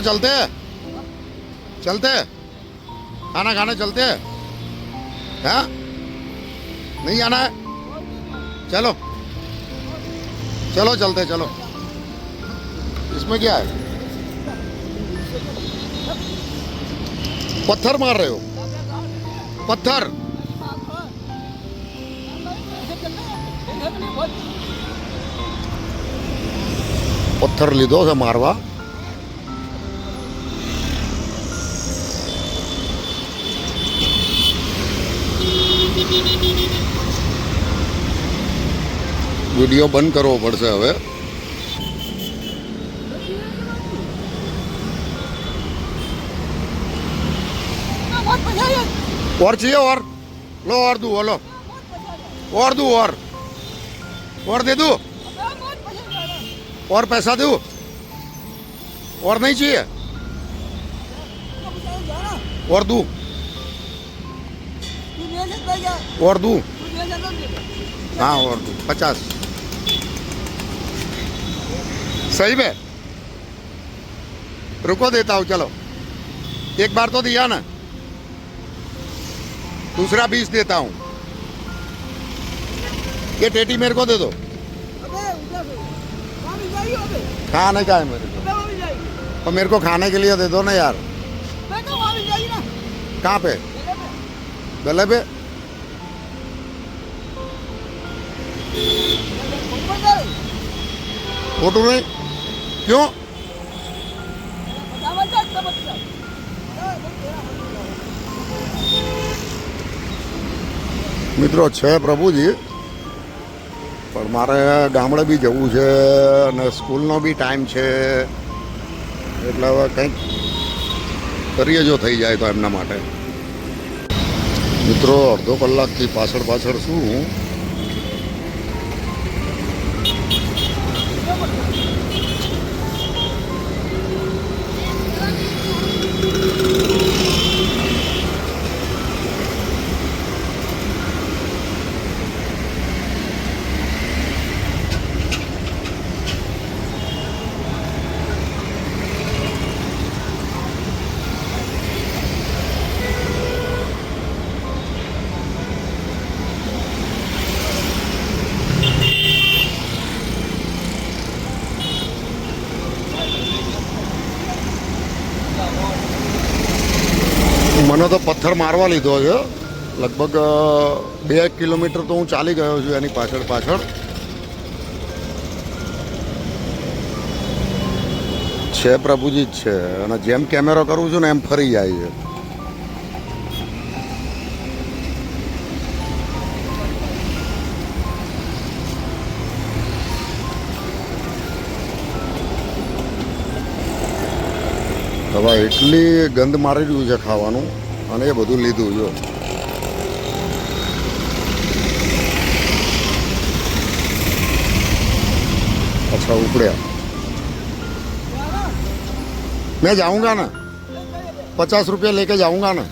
चलो चलते है। चलते हैं। खाना खाने चलते हैं। हाँ? नहीं आना है। चलो। चलो, चलते चलो। इसमें क्या है? पत्थर मार रहे हो। पत्थर। पत्थर लीधो से मारवा। વિડીયો બંધ કરવો પડશે હવે और चाहिए और लो और दू लो और दू और और दे दू और पैसा दू और नहीं चाहिए और दू और दू हाँ और दू पचास सही में? रुको देता हूँ चलो। एक बार तो दिया ना। दूसरा बीस देता हूँ। ये टेटी मेरे को दे दो। खाने का है मेरे को। और मेरे को खाने के लिए दे दो ना यार। कहाँ पे? गले पे। फ़ोटो नहीं क्यों મિત્રો છે પ્રભુજી, પણ મારે ગામડે બી જવું છે અને સ્કૂલનો બી ટાઈમ છે. એટલે હવે કંઈક કરીએ જો થઈ જાય તો એમના માટે. મિત્રો, અડધો કલાકથી પાછળ પાછળ શું મને તો પથ્થર મારવા લીધો છે. લગભગ બે કિલોમીટર તો હું ચાલી ગયો છું એની પાછળ પાછળ. છે પ્રભુજી જ છે. અને જેમ કેમેરો કરું છું ને એમ ફરી જાય છે. હવે એટલી ગંધ મારી રહ્યું છે ખાવાનું અને એ બધું લીધું જો अच्छा उपड़िया मैं जाऊंगा ना पचास रुपया लेके जाऊंगा ना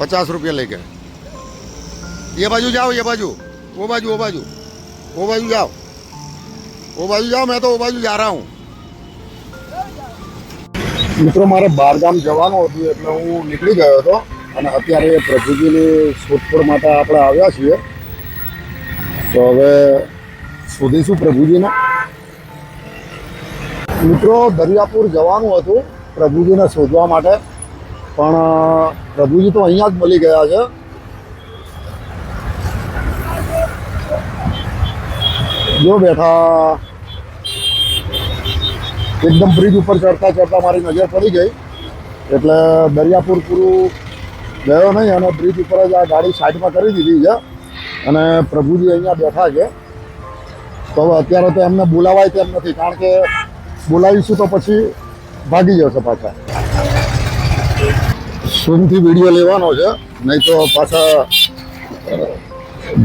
पचास रुपया लेके ये बाजू जाओ ये बाजू वो बाजू वो बाजू वो बाजू जाओ वो बाजू जाओ मैं तो वो बाजू जा रहा हूँ મિત્રો, મારે બહારગામ જવાનું હતું એટલે હું નીકળી ગયો હતો અને અત્યારે પ્રભુજીની શોધખોળ માટે આપણે આવ્યા છીએ. તો હવે શોધીશું પ્રભુજીને. મિત્રો, દરિયાપુર જવાનું હતું પ્રભુજીને શોધવા માટે, પણ પ્રભુજી તો અહીંયા જ મળી ગયા છે. જો બેઠા એકદમ બ્રિજ ઉપર ચડતા ચડતા મારી નજર પડી ગઈ. એટલે દરિયાપુર પૂરું ગયો નહીં અને બ્રિજ ઉપર જ આ ગાડી સાઈડમાં કરી દીધી છે. અને પ્રભુજી અહીંયા બેઠા છે. તો અત્યારે તો એમને બોલાવાય તેમ નથી, કારણ કે બોલાવીશું તો પછી ભાગી જશે પાછા. સોમથી વીડિયો લેવાનો છે, નહીં તો પાછા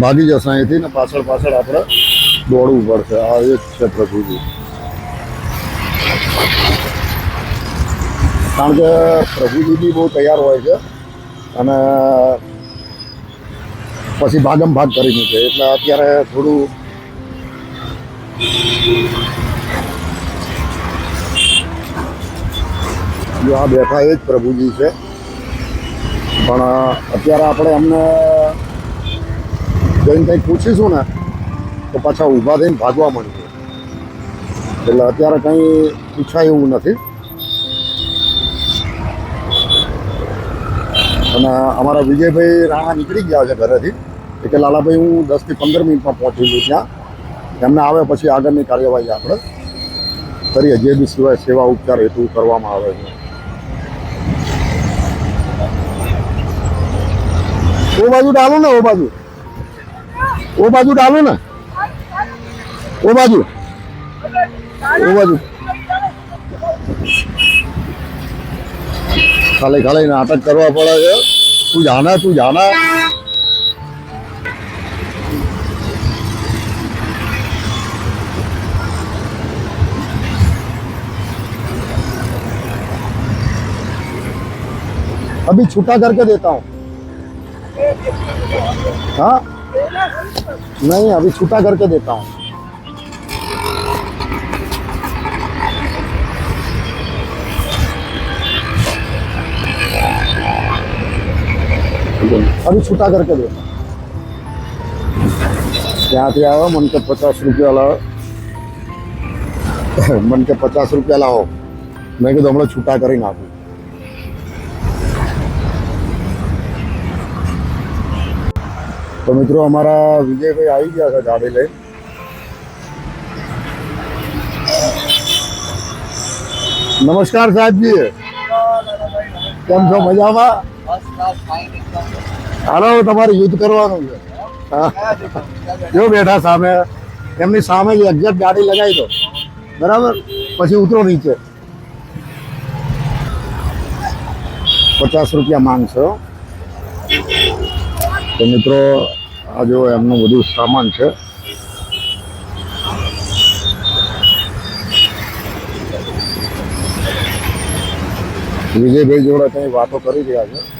ભાગી જશે અહીંથી ને પાછળ પાછળ આપણે દોડવું પડશે. આ એક છે પ્રભુજી. કારણ કે પ્રભુજી બહુ તૈયાર હોય છે અને પછી ભાગમ ભાગ કરી મૂકે એટલે અત્યારે થોડું આ બેઠા એ જ પ્રભુજી છે. પણ અત્યારે આપણે એમને જઈને કંઈક પૂછીશું ને, તો પાછા ઊભા થઈને ભાગવા માંડીએ. એટલે અત્યારે કંઈ પૂછાય એવું નથી. અને અમારા વિજયભાઈ રાણા નીકળી ગયા છે ઘરેથી. એટલે લાલાભાઈ, હું દસથી પંદર મિનિટમાં પહોંચી છું ત્યાં. એમને આવે પછી આગળની કાર્યવાહી આપણે કરીએ, જે બી સિવાય સેવા ઉપચાર હેતુ કરવામાં આવે છે. ઓ બાજુ ડાલો ને, ઓ બાજુ. ઓ બાજુ ડાલો ને. ઓ બાજુ. ઓ બાજુ. ખાલી ખાલી નાટક કરવા પડે છે તું જાના તું જાના अभी छुट्टा करके देता हूँ हाँ नहीं अभी छुट्टा करके देता हूँ अभी छुट्टा करके देता हूँ ત્યાંથી આવ્યો મન કે પચાસ રૂપિયા લાવો મન કે પચાસ રૂપિયા લાવો મેં કીધું હમણાં છૂટા કરી નાખું તો મિત્રો અમારા વિજયભાઈ આવી ગયા છે ગાડી લઈ નમસ્કાર સાહેબજી કેમ છો મજામાં હાલો તમારે યુદ્ધ કરવાનું છે. જો બેઠા સામે, એમની સામે જ એક્ઝેક્ટ ગાડી લગાવી દો. બરાબર? પછી ઉતરો નીચે. પચાસ રૂપિયા માંગશો. તો મિત્રો, આ જો એમનું બધું સામાન છે. વિજયભાઈ જોડે કંઈ વાતો કરી રહ્યા છે.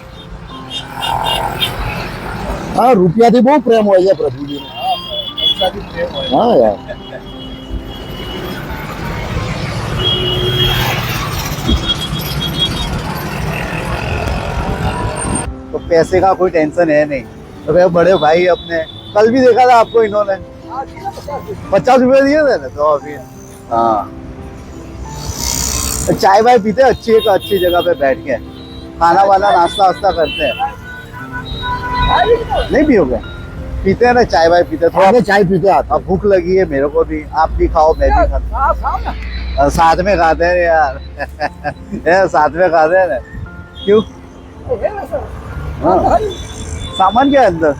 હા રૂપિયાથી બહુ પ્રેમ હોય છે પ્રભુજીને ऐसा भी प्रेम है હા યાર तो पैसे का कोई टेंशन है नहीं तो भाई बड़े भाई अपने कल भी देखा था आपको इन्होंने पचास रुपए दिए थे ना तो अभी हाँ तो चाय वाय पीते हैं अच्छी एक अच्छी जगह पे बैठ के खाना वाना नाश्ता वास्ता करते हैं नहीं पियोगे पीते हैं ना चाय वाय पीते हैं थोड़ा आगे चाय पीते आते अब भूख लगी है मेरे को भी आप भी खाओ मैं भी खाता और साथ में खाते हैं यार ये साथ में खाते हैं ना क्यों हाँ सामान क्या है अंदर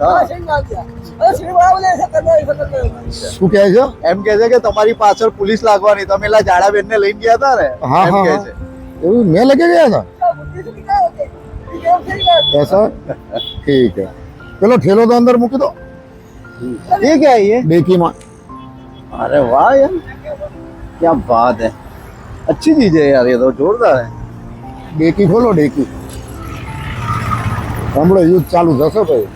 हाँ શું કહે છે એમ કે છે કે તમારી પાછળ પોલીસ લાગવાની તમે એલા જાડા બેન ને લઈને ગયા હતા ને હા એમ હા કહે હા. છે એવું મેં લગે ગયા था ऐसा ठीक है चलो ठेलो तो अंदर મૂકી દો ये क्या है ये ડેકીમાં अरे वाह यार क्या बात है अच्छी चीज है यार ये तो जोरदार है ડેકી ખોલો ડેકી હમણાં યુદ્ધ ચાલુ થશે ભાઈ